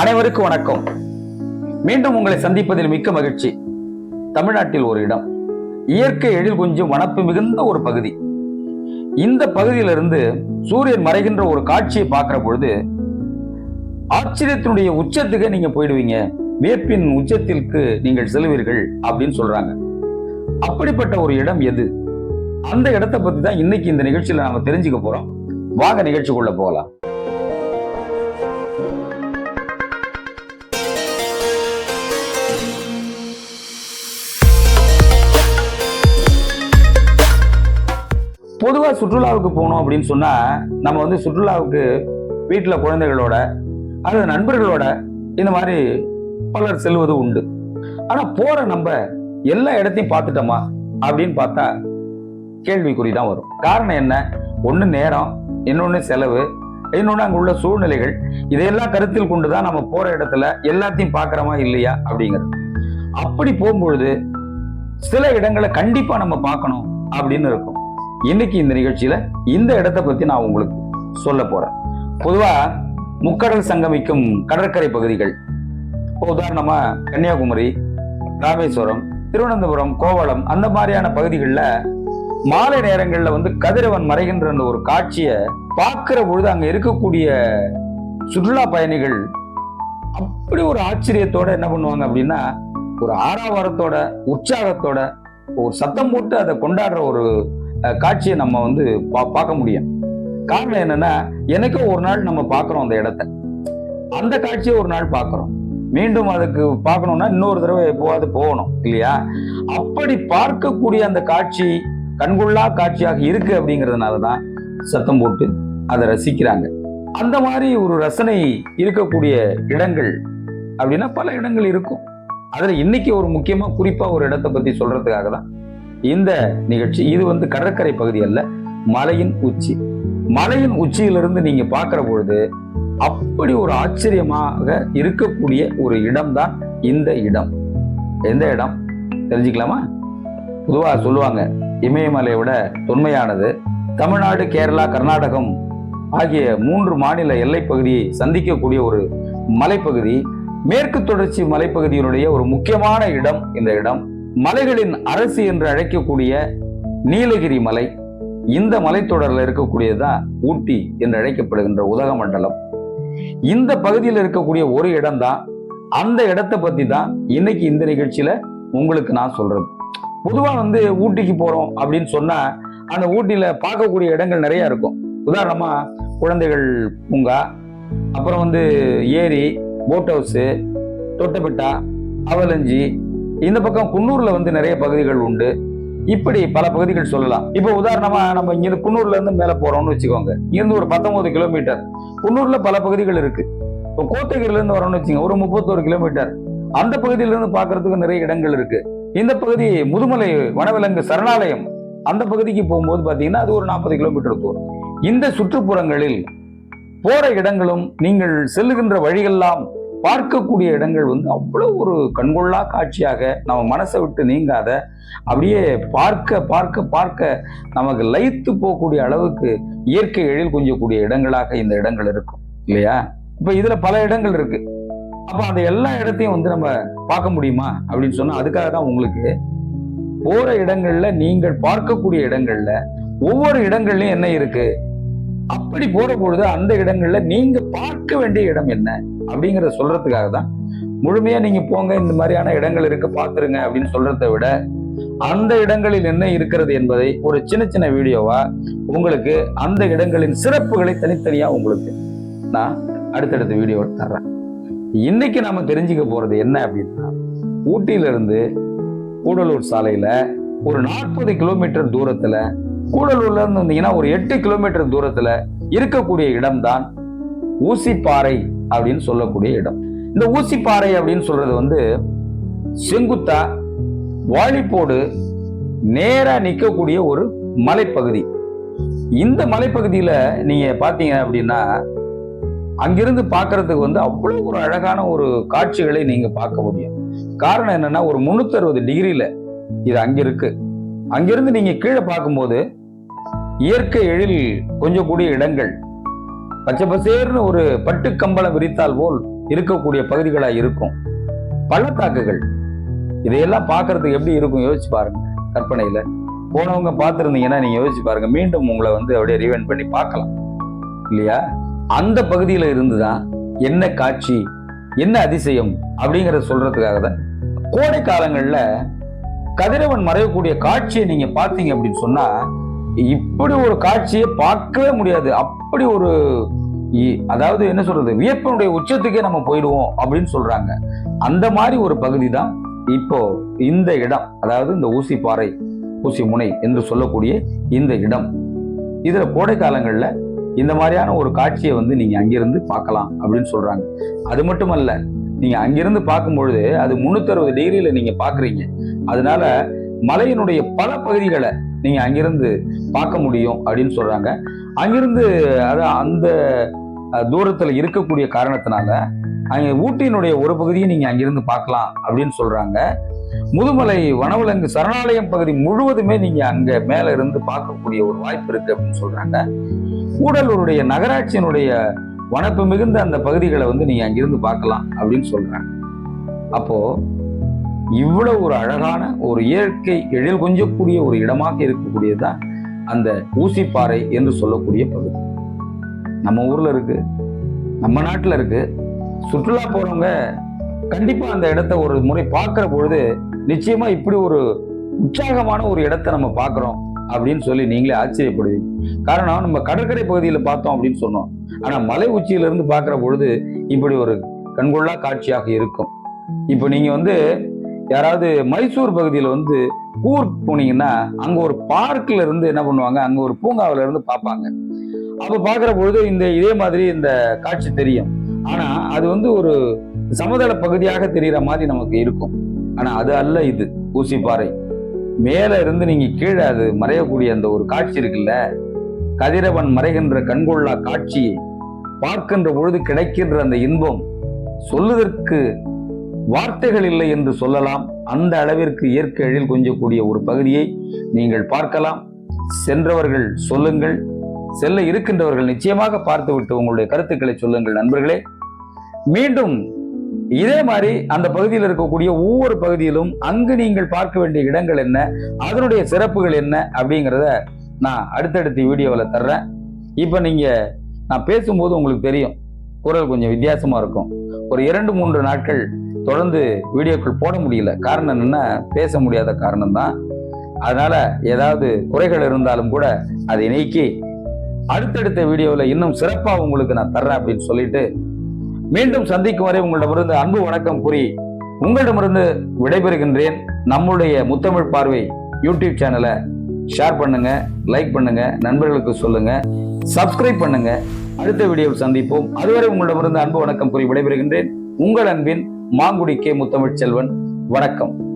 அனைவருக்கும் வணக்கம். மீண்டும் உங்களை சந்திப்பதில் மிக்க மகிழ்ச்சி. தமிழ்நாட்டில் ஒரு இடம். இயற்கை எழில் கொஞ்சம் வனப்பு மிகுந்த ஒரு பகுதி. இந்த பகுதியிலிருந்து சூரியன் மறைகின்ற ஒரு காட்சியை பார்க்கிற பொழுது ஆச்சரியத்தினுடைய உச்சத்துக்கு நீங்க போயிடுவீங்க. வேப்பின் உச்சத்திற்கு நீங்கள் செல்வீர்கள் அப்படின்னு சொல்றாங்க. அப்படிப்பட்ட ஒரு இடம் எது? அந்த இடத்தை பத்தி தான் இன்னைக்கு இந்த நிகழ்ச்சியில நாம தெரிஞ்சுக்க போறோம். வாங்க நிகழ்ச்சிக்குள்ள போகலாம். பொதுவாக சுற்றுலாவுக்கு போகணும் அப்படின்னு சொன்னால் நம்ம வந்து சுற்றுலாவுக்கு வீட்டில் குழந்தைகளோட அல்லது நண்பர்களோட இந்த மாதிரி பலர் செல்வது உண்டு. ஆனால் போகிற நம்ம எல்லா இடத்தையும் பார்த்துட்டோமா அப்படின்னு பார்த்தா கேள்விக்குறி தான் வரும். காரணம் என்ன? ஒன்று நேரம் இன்னொன்று செலவு இன்னொன்று அங்கே உள்ள சூழ்நிலைகள். இதையெல்லாம் கருத்தில் கொண்டு தான் நம்ம போகிற இடத்துல எல்லாத்தையும் பார்க்குறோமா இல்லையா அப்படிங்கிறது. அப்படி போகும்பொழுது சில இடங்களை கண்டிப்பாக நம்ம பார்க்கணும் அப்படின்னு இருக்கும். இன்னைக்கு இந்த நிகழ்ச்சியில இந்த இடத்தை பத்தி நான் உங்களுக்கு சொல்ல போறேன். பொதுவா முக்கடல் சங்கமிக்கும் கடற்கரை பகுதிகள் இப்போ உதாரணமா கன்னியாகுமரி ராமேஸ்வரம் திருவனந்தபுரம் கோவளம் அந்த மாதிரியான பகுதிகளில் மாலை நேரங்களில் வந்து கதிரவன் மறைகின்ற அந்த ஒரு காட்சியை பார்க்கிற பொழுது அங்கே இருக்கக்கூடிய சுற்றுலா பயணிகள் அப்படி ஒரு ஆச்சரியத்தோட என்ன பண்ணுவாங்க அப்படின்னா ஒரு ஆறாவாரத்தோட உற்சாகத்தோட ஒரு சத்தம் போட்டு அதை கொண்டாடுற ஒரு காட்சியை நம்ம வந்து பா- பார்க்க முடியும். காரணம் என்னன்னா எனக்கும் ஒரு நாள் நம்ம பார்க்குறோம் அந்த இடத்த. அந்த காட்சியை ஒரு நாள் பார்க்குறோம். மீண்டும் அதுக்கு பார்க்கணும்னா இன்னொரு தடவை எப்போவாது போகணும் இல்லையா? அப்படி பார்க்கக்கூடிய அந்த காட்சி கண்கொள்ளா காட்சியாக இருக்கு அப்படிங்கிறதுனால தான் சத்தம் போட்டு அதை ரசிக்கிறாங்க. அந்த மாதிரி ஒரு ரசனை இருக்கக்கூடிய இடங்கள் அப்படின்னா பல இடங்கள் இருக்கும். அதில் இன்னைக்கு ஒரு முக்கியமாக குறிப்பாக ஒரு இடத்தை பற்றி சொல்றதுக்காக தான் இந்த நிகழ்ச்சி இது வந்து கடற்கரை பகுதி அல்ல மலையின் உச்சி. மலையின் உச்சியிலிருந்து நீங்க பார்க்கிற பொழுது அப்படி ஒரு ஆச்சரியமாக இருக்கக்கூடிய ஒரு இடம்தான் இந்த இடம். எந்த இடம்? தெரிஞ்சுக்கலாமா? பொதுவாக சொல்லுவாங்க இமயமலையை விட தொன்மையானது தமிழ்நாடு கேரளா கர்நாடகம் ஆகிய மூன்று மாநில எல்லை பகுதியை சந்திக்கக்கூடிய ஒரு மலைப்பகுதி. மேற்கு தொடர்ச்சி மலைப்பகுதியினுடைய ஒரு முக்கியமான இடம் இந்த இடம். மலைகளின் அரசு என்று அழைக்கக்கூடிய நீலகிரி மலை இந்த மலைத்தொடரில் இருக்கக்கூடியதுதான் ஊட்டி என்று அழைக்கப்படுகின்ற உதகமண்டலம் இந்த பகுதியில் இருக்கக்கூடிய ஒரு இடம் தான் அந்த இடத்தை பத்தி தான் இன்னைக்கு இந்த நிகழ்ச்சியில உங்களுக்கு நான் சொல்றது. பொதுவா வந்து ஊட்டிக்கு போறோம் அப்படின்னு சொன்னா அந்த ஊட்டியில பார்க்கக்கூடிய இடங்கள் நிறைய இருக்கும். உதாரணமா குழந்தைகள் பூங்கா அப்புறம் வந்து ஏரி போட் ஹவுஸு தொட்டபெட்டா அவலஞ்சி இந்த பக்கம் குன்னூர்ல வந்து நிறைய பகுதிகள் உண்டு. இப்படி பல பகுதிகள் சொல்லலாம். இப்போ உதாரணமா நம்ம இங்கிருந்து குன்னூர்ல இருந்து மேல போறோம்னு வச்சுக்கோங்க. இங்கிருந்து ஒரு பத்தொன்பது கிலோமீட்டர். குன்னூர்ல பல பகுதிகள் இருக்கு. இப்போ கோத்தகிரில இருந்து வரோம்னு வச்சுக்கோங்க. ஒரு முப்பத்தோரு கிலோமீட்டர். அந்த பகுதியில இருந்து பாக்குறதுக்கு நிறைய இடங்கள் இருக்கு. இந்த பகுதி முதுமலை வனவிலங்கு சரணாலயம். அந்த பகுதிக்கு போகும்போது பாத்தீங்கன்னா அது ஒரு நாற்பது கிலோமீட்டர் தூரம். இந்த சுற்றுப்புறங்களில் போற இடங்களும் நீங்கள் செல்லுகின்ற வழிகள்லாம் பார்க்கக்கூடிய இடங்கள் வந்து அவ்வளோ ஒரு கண்கொள்ளா காட்சியாக நம்ம மனசை விட்டு நீங்காத அப்படியே பார்க்க பார்க்க பார்க்க நமக்கு லயித்து போகக்கூடிய அளவுக்கு இயற்கை எழில் கொஞ்சக்கூடிய இடங்களாக இந்த இடங்கள் இருக்கும் இல்லையா? இப்போ இதில் பல இடங்கள் இருக்கு. அப்போ அந்த எல்லா இடத்தையும் வந்து நம்ம பார்க்க முடியுமா? அப்படின்னு சொன்னால் அதுக்காக தான் உங்களுக்கு போகிற இடங்கள்ல நீங்கள் பார்க்கக்கூடிய இடங்கள்ல ஒவ்வொரு இடங்கள்லையும் என்ன இருக்கு? அப்படி போற பொழுது அந்த இடங்கள்ல நீங்க பார்க்க வேண்டிய இடம் என்ன? அப்படிங்கிறத சொல்றதுக்காக தான் முழுமையா நீங்க போங்க இந்த மாதிரியான இடங்கள் இருக்கு பாத்துருங்க அப்படின்னு சொல்றதை விட அந்த இடங்களில் என்ன இருக்கிறது என்பதை ஒரு சின்ன சின்ன வீடியோவா உங்களுக்கு அந்த இடங்களின் சிறப்புகளை தனித்தனியா உங்களுக்கு நான் அடுத்தடுத்த வீடியோ தர்றேன். இன்னைக்கு நாம தெரிஞ்சுக்க போறது என்ன அப்படின்னா ஊட்டியில இருந்து கூடலூர் சாலையில ஒரு நாற்பது கிலோமீட்டர் தூரத்துல கூடலூர்ல இருந்து வந்தீங்கன்னா ஒரு எட்டு கிலோமீட்டர் தூரத்துல இருக்கக்கூடிய இடம்தான் ஊசிப்பாறை அப்படின்னு சொல்லக்கூடிய இடம். இந்த ஊசிப்பாறை அப்படின்னு சொல்றது வந்து செங்குத்தா வாழிப்போடு நேரா நிற்கக்கூடிய ஒரு மலைப்பகுதி. இந்த மலைப்பகுதியில நீங்க பாத்தீங்க அப்படின்னா அங்கிருந்து பார்க்கறதுக்கு வந்து அவ்வளோ ஒரு அழகான ஒரு காட்சிகளை நீங்க பார்க்க முடியும். காரணம் என்னன்னா ஒரு முன்னூத்தி அறுபது டிகிரியில இது அங்க இருக்கு. அங்கிருந்து நீங்க கீழே பார்க்கும்போது இயற்கை எழில் கொஞ்சம் கூடிய இடங்கள் பச்சை பசேர்னு ஒரு பட்டு கம்பளம் விரித்தால் போல் இருக்கக்கூடிய பகுதிகளா இருக்கும். பள்ளத்தாக்குகள். இதையெல்லாம் பார்க்கறதுக்கு எப்படி இருக்கும்? யோசிச்சு பாருங்க கற்பனையில. போனவங்க பார்த்துருந்தீங்கன்னா நீங்க யோசிச்சு பாருங்க மீண்டும் உங்களை வந்து அப்படியே ரீவெண்ட் பண்ணி பார்க்கலாம். இல்லையா? அந்த பகுதியில இருந்துதான் என்ன காட்சி என்ன அதிசயம் அப்படிங்கறத சொல்றதுக்காக தான். கோடை காலங்கள்ல கதிரவன் மறையக்கூடிய காட்சியை நீங்க பார்த்தீங்க அப்படின்னு சொன்னா இப்படி ஒரு காட்சியை பார்க்கவே முடியாது. அப்படி ஒரு இ- அதாவது என்ன சொல்றது? வியப்பினுடைய உச்சத்துக்கே நம்ம போயிடுவோம் அப்படின்னு சொல்றாங்க. அந்த மாதிரி ஒரு பகுதி தான் இப்போ இந்த இடம் அதாவது இந்த ஊசி பாறை ஊசி முனை என்று சொல்லக்கூடிய இந்த இடம். இதுல கோடை காலங்கள்ல இந்த மாதிரியான ஒரு காட்சியை வந்து நீங்க அங்கிருந்து பார்க்கலாம் அப்படின்னு சொல்றாங்க. அது மட்டுமல்ல நீங்க அங்கிருந்து பார்க்கும்பொழுது அது முன்னூத்தி அறுபது டிகிரியில நீங்க பாக்குறீங்க அதனால மலையினுடைய பல பகுதிகளை நீங்கள் அங்கிருந்து பார்க்க முடியும் அப்படின்னு சொல்கிறாங்க அங்கிருந்து அது அந்த தூரத்தில் இருக்கக்கூடிய காரணத்தினால அங்கே ஊட்டியினுடைய ஒரு பகுதியை நீங்கள் அங்கிருந்து பார்க்கலாம் அப்படின்னு சொல்கிறாங்க முதுமலை வனவிலங்கு சரணாலயம் பகுதி முழுவதுமே நீங்கள் அங்கே மேலே இருந்து பார்க்கக்கூடிய ஒரு வாய்ப்பு இருக்குது அப்படின்னு சொல்கிறாங்க கூடலூருடைய நகராட்சியினுடைய வனப்பு மிகுந்த அந்த பகுதிகளை வந்து நீங்கள் அங்கிருந்து பார்க்கலாம் அப்படின்னு சொல்கிறாங்க அப்போது இவ்வளவு ஒரு அழகான ஒரு இயற்கை எழில் கொஞ்சக்கூடிய ஒரு இடமாக இருக்கக்கூடியதுதான் அந்த ஊசிப்பாறை என்று சொல்லக்கூடிய பகுதி. நம்ம ஊர்ல இருக்கு நம்ம நாட்டில் இருக்கு. சுற்றுலா போறவங்க கண்டிப்பா அந்த இடத்த ஒரு முறை பார்க்கிற பொழுது நிச்சயமா இப்படி ஒரு உற்சாகமான ஒரு இடத்த நம்ம பார்க்குறோம் அப்படின்னு சொல்லி நீங்களே ஆச்சரியப்படுவீங்க. காரணம் நம்ம கடற்கரை பகுதியில் பார்த்தோம் அப்படின்னு சொன்னோம். ஆனால் மலை உச்சியிலிருந்து பார்க்குற பொழுது இப்படி ஒரு கண்கொள்ளா காட்சியாக இருக்கும். இப்போ நீங்கள் வந்து யாராவது மைசூர் பகுதியில் வந்து ஊர் போனீங்கன்னா அங்க ஒரு பார்க்ல இருந்து என்ன பண்ணுவாங்க? அங்க ஒரு பூங்காவில இருந்து பார்ப்பாங்க. அப்ப பார்க்குற பொழுது இந்த இதே மாதிரி இந்த காட்சி தெரியும். ஆனா அது வந்து ஒரு சமதள பகுதியாக தெரிகிற மாதிரி நமக்கு இருக்கும். ஆனா அது அல்ல இது ஊசி பாறை. மேல இருந்து நீங்க கீழே அது மறையக்கூடிய அந்த ஒரு காட்சி இருக்குல்ல? கதிரவன் மறைகின்ற கண்கொள்ளா காட்சியை பார்க்கின்ற பொழுது கிடைக்கின்ற அந்த இன்பம் சொல்லுவதற்கு வார்த்தைகள் இல்லை என்று சொல்லலாம். அந்த அளவிற்கு இயற்கை எழில் கொஞ்சக்கூடிய ஒரு பகுதியை நீங்கள் பார்க்கலாம். சென்றவர்கள் சொல்லுங்கள். செல்ல இருக்கின்றவர்கள் நிச்சயமாக பார்த்துவிட்டு உங்களுடைய கருத்துக்களை சொல்லுங்கள் நண்பர்களே. மீண்டும் இதே மாதிரி அந்த பகுதியில் இருக்கக்கூடிய ஒவ்வொரு பகுதியிலும் அங்கு நீங்கள் பார்க்க வேண்டிய இடங்கள் என்ன அதனுடைய சிறப்புகள் என்ன அப்படிங்கிறத நான் அடுத்தடுத்த வீடியோவில் தர்றேன். இப்போ நீங்கள் நான் பேசும்போது உங்களுக்கு தெரியும். குரல் கொஞ்சம் வித்தியாசமாக இருக்கும். ஒரு இரண்டு மூன்று நாட்கள் தொடர்ந்து வீடியோக்கள் போட முடியல. காரணம் என்னென்னா பேச முடியாத காரணம் தான் அதனால் ஏதாவது குறைகள் இருந்தாலும் கூட அதை நீக்கி அடுத்தடுத்த வீடியோவில் இன்னும் சிறப்பாக உங்களுக்கு நான் தர்றேன் அப்படின்னு சொல்லிட்டு மீண்டும் சந்திக்கும் வரை உங்களிடமிருந்து அன்பு வணக்கம் கூறி உங்களிடமிருந்து விடைபெறுகின்றேன். நம்முடைய முத்தமிழ் பார்வை யூடியூப் சேனலை ஷேர் பண்ணுங்க லைக் பண்ணுங்க நண்பர்களுக்கு சொல்லுங்க சப்ஸ்கிரைப் பண்ணுங்க. அடுத்த வீடியோவில் சந்திப்போம். அதுவரை உங்களிடமிருந்து அன்பு வணக்கம் கூறி விடைபெறுகின்றேன். உங்கள் அன்பின் மாங்குடி கே முத்தமிழ் செல்வன் வணக்கம்.